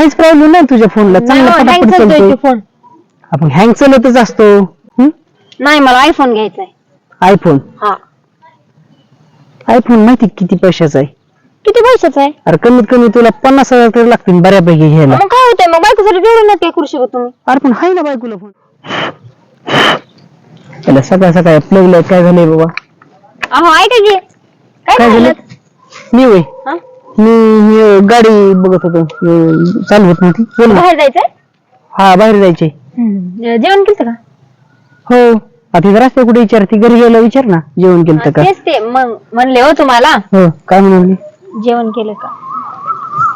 काहीच प्रॉब्लेम नाही तुझ्या फोनला चांगला नाही, चालतोय. चालतोय तो फोन आपण हँग चालतच असतो. नाही मला आयफोन घ्यायचा आहे आयफोन हा. आयफोन माहिती किती पैशाचा आहे? किती पैशाचा आहे? अरे कमीत कमी तुला पन्नास हजार तरी लागतील बऱ्यापैकी घ्यायला. मग काय होतंय? मग बायकोसाठी नाही काय करू शकत तुम्ही. अरे पण हाय ना बायकोला फोन त्याला सकाळ सकाळ प्लगला काय झालंय बाबा? अहो ऐका की. काय काय झालं? झालं? मी वय हा? मी गाडी बघत होतो. चालू होत नव्हती. बोल ना. बाहेर जायचंय? हा बाहेर जायचे. जेवण केलं का? हो. आता इथं रस्ते कुठे विचार ती घरी गेला विचार ना जेवण केलं का? तेच ते मग म्हणले हो तुम्हाला. हो काय म्हणाली? जेवण केलं का?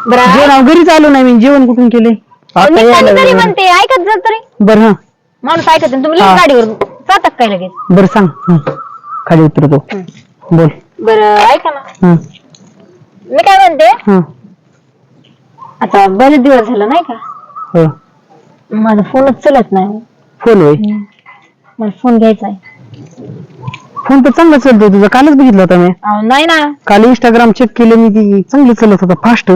बरं जेवण घरीच आलो नाही मी जेवण कुठून केले? तरी म्हणते ऐकत जा तरी. बर हा. माणूस ऐकत नाही. तुम्ही हा. लगेच गाडीवर जातात काय लगेच? बर सांग. हं. खाली उतरतो. बोल. बरं ऐका ना. हं, मी काय म्हणते? हं, आता बरेच दिवस झालं नाही का? हो. माझा फोनच चलत नाही. फोन होय? मला फोन घ्यायचा आहे. फोन तर चांगला चालतोय तुझा कालच बघितला होता मी. अहो, नाही ना. काल इंस्टाग्राम चेक केलं मी ती चांगली चालत होता. फास्ट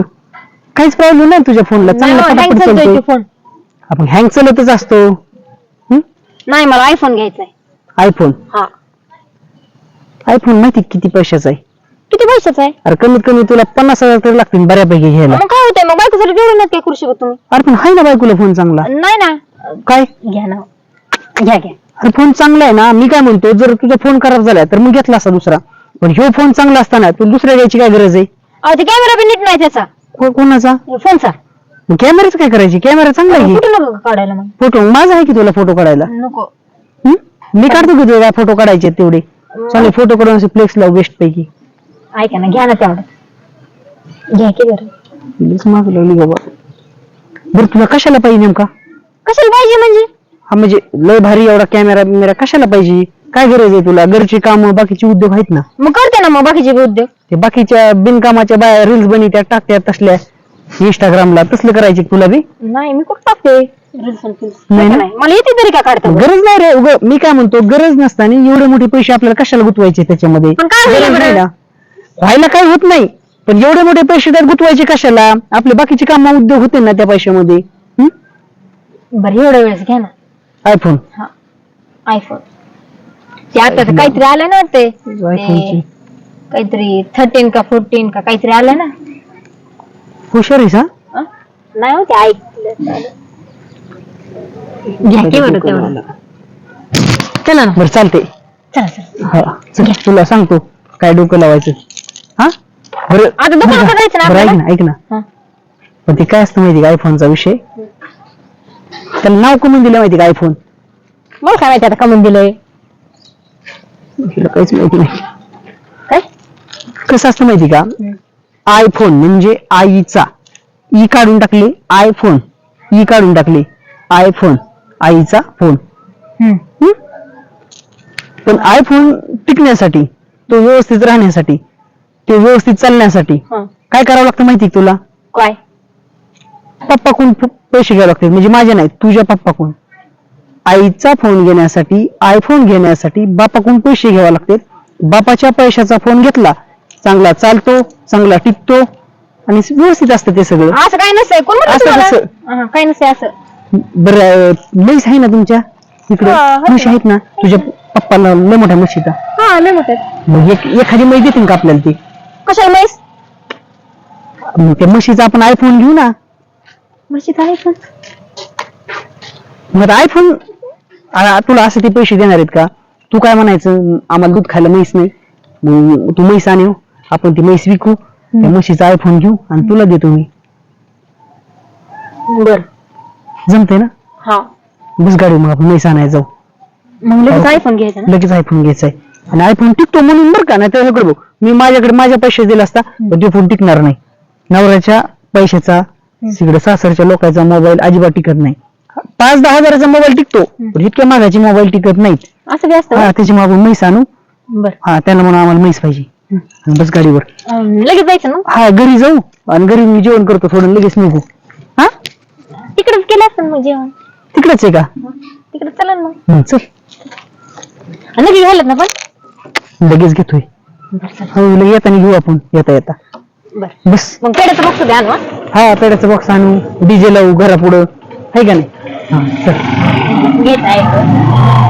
काहीच प्रॉब्लेम नाही तुझ्या फोनला नाही चांगला हो, चालतोय. फोन आपण हँग चालतच असतो. हं? नाही मला आयफोन घ्यायचा आहे आयफोन हा. आयफोन माहिती किती पैशाचा आहे? किती पैशाचा आहे? अरे कमीत कमी तुला पन्नास हजार तरी लागतील बऱ्यापैकी घ्यायला. मग काय होतंय? मग बायकोसाठी जेवढं नाही काय करू शकत तुम्ही. अरे पण हाय ना बायकोला फोन चांगला. नाही ना. काय? घ्या ना. घ्या घ्या. अरे फोन चांगला आहे ना. मी काय म्हणतो जर तुझा फोन खराब झाला तर मग घेतला असता दुसरा. पण ह्यो फोन चांगला असताना तू दुसऱ्या घ्यायची काय गरज आहे? अहो ते कॅमेरा बी नीट नाही त्याचा. को- कोणाचा? फोनचा कॅमेराच काय करायची? कॅमेरा चांगला आहे कुठे नको काढायला मग? फोटो माझा आहे की तुला फोटो काढायला? नको? मी काढतो की तुला फोटो काढायचे तेवढे. चांगले फोटो काढून असे फ्लेक्स लाव बेस्ट पैकी. ऐका ना घ्या ना तेवढं. घ्या की बरं. मागं लागली बाबा. बरं तुला कशाला पाहिजे नेमका? कशाला पाहिजे म्हणजे? हा म्हणजे लय भारी एवढा कॅमेरा बिमेरा कशाला पाहिजे? काय गरज आहे तुला? घरची कामं बाकीचे उद्योग आहेत ना? मग करते ना मग बाकीचे बी उद्योग. ते बाकीच्या बिनकामाच्या बाया रील्स बनवत्या टाकत्यात तसल्या. इंस्टाग्रामला तसलं करायचे तुला बी? नाही मी कुठं टाकते. नाही ना? नाही मला येते तरी का काढता? बरं? गरज नाही रे उगं मी काय म्हणतो गरज नसताना एवढे मोठे पैसे आपल्याला कशाला गुतवायचे त्याच्यामध्ये? पण काय होईल गरज बरं? नाही ना. व्हायला काही होत नाही. पण एवढे मोठे पैसे त्यात गुतवायचे कशाला? आपले बाकीचे काम उद्योग होते ना त्या पैशामध्ये. बरं एवढ्या वेळेस घ्या ना. आयफोन हा आयफोन ते आता तर काहीतरी आलं ना ते आयफोनची काहीतरी थर्टीन का फोर्टीन का काहीतरी आलं ना. हुशार आहेस हा? हं? नाही हो ते ऐकलं घ्या की बरं तेवढं. चला ना. बरं चालते चला चला. हा. चल, तुला सांगतो. काय डोकं लावायचं. हा? बरं. आता दुकानात बरं जायचं ना बरं, ऐक आपल्याला? ना ऐक ना. हं. पण ते काय असतं माहिती का आयफोनचा विषय? त्याला नाव कमून दिलं माहिती का आयफोन मला काय माहिती आता कमून दिलंय? तिला काहीच माहिती नाही. काय? कसं असतं माहिती का? आयफोन म्हणजे आईचा. ई काढून टाकली आयफोन ई काढून टाकली आयफोन आईचा फोन हम्म. हं? पण आयफोन टिकण्यासाठी तो व्यवस्थित राहण्यासाठी ते व्यवस्थित चालण्यासाठी. हं. काय करावं लागतं माहिती तुला? काय? पप्पाकडून प- पैसे घ्यावे लागतात. म्हणजे माझे नाही तुझ्या पप्पाकडून. आईचा फोन घेण्यासाठी आयफोन घेण्यासाठी बापाकडून पैसे घ्यावे लागतात. बापाच्या पैशाचा फोन घेतला चांगला चालतो चांगला टिकतो आणि व्यवस्थित असतं ते सगळं. असं काय नसतंय. कोण म्हणलं असं तुम्हाला? कसं? हं, काय नसतंय असं. बरं आहे ना तुमच्या? तिकडे हा. म्हशी आहेत ना? तुझ्या पप्पाला लय मोठ्या म्हशीचा हा लय मोठे मग एक एखादी म्हैस देतील का आपल्याला ती? कशाला म्हैस मग त्या म्हशीचा आपण आयफोन घेऊ ना. म्हशीचा आयफोन मग आयफोन तुला असं ते पैसे देणार आहेत का? तू काय म्हणायचं? आम्हाला दूध खायला म्हैस नाही. मग तू म्हैस आणू आपण ती म्हैस विकू. त्या म्हशीचा आयफोन घेऊ आणि तुला देतो मी. बर. जमते ना? हा. बस गाडी मग आपण म्हैस आणायला जाऊ. मग लगेच हो. आयफोन घ्यायचा ना? लगेच आयफोन घ्यायचा आहे आणि आयफोन टिकतो म्हणून बरं का नाही तर बघ मी माझ्याकडे माझ्या पैसे दिला असता पण तो फोन टिकणार नाही. नवऱ्याच्या पैशाचा तिकडे सासरच्या लोकांचा मोबाईल अजिबात टिकत नाही. पाच दहा हजाराचा मोबाईल टिकतो पण इतक्या महागाचे मोबाईल टिकत नाहीत असं बी असतं हा त्याची मागून म्हैस आणू. बर. हा त्याला म्हणून आम्हाला म्हैस पाहिजे. आणि बस गाडीवर. लगेच जायचं ना? हा घरी जाऊ. आणि घरी मी जेवण करतो थोडं लगेच निघू. हा? तिकडेच केलं असतं मग जेवण? तिकडच आहे का? तिकडे चला ना मग. चल. आणि लगेच घालत ना पण? लगेच घेतोय. हो लगेच येताना घेऊ आपण. येता येता. बर. बस. मग पेड्याचं बघतो द्या ना. हा पेड्याचा बॉक्स आणू. डीजे लावू घरापुढं. आहे का नाही? हा चल. घेत आहे.